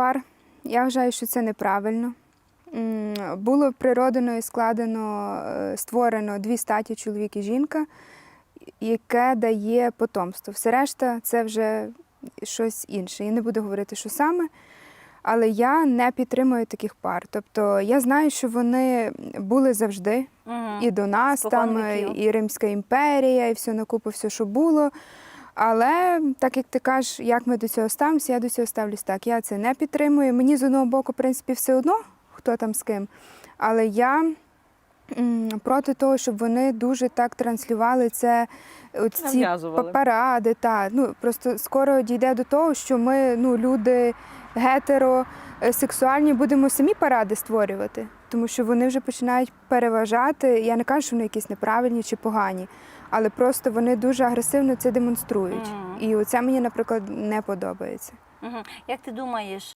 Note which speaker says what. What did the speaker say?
Speaker 1: пар. Я вважаю, що це неправильно. Було природено і складено, е, створено дві статі чоловік і жінка, яке дає потомство. Все решта це вже щось інше. Я не буду говорити, що саме. Але я не підтримую таких пар. Тобто я знаю, що вони були завжди
Speaker 2: Мгм.
Speaker 1: і до нас,
Speaker 2: Спокон
Speaker 1: там
Speaker 2: віків.
Speaker 1: і Римська імперія, і все на купу, все, що було. Але так як ти кажеш, як ми до цього ставимося, я до цього ставлюсь так. Я це не підтримую. Мені з одного боку, в принципі, все одно, хто там з ким. Але я проти того, щоб вони дуже так транслювали це. От ці паради, та ну просто скоро дійде до того, що ми, ну, люди гетеросексуальні, будемо самі паради створювати, тому що вони вже починають переважати. Я не кажу, що вони якісь неправильні чи погані, але просто вони дуже агресивно це демонструють.
Speaker 2: Mm.
Speaker 1: І оце мені, наприклад, не подобається.
Speaker 2: Мгм. Як ти думаєш,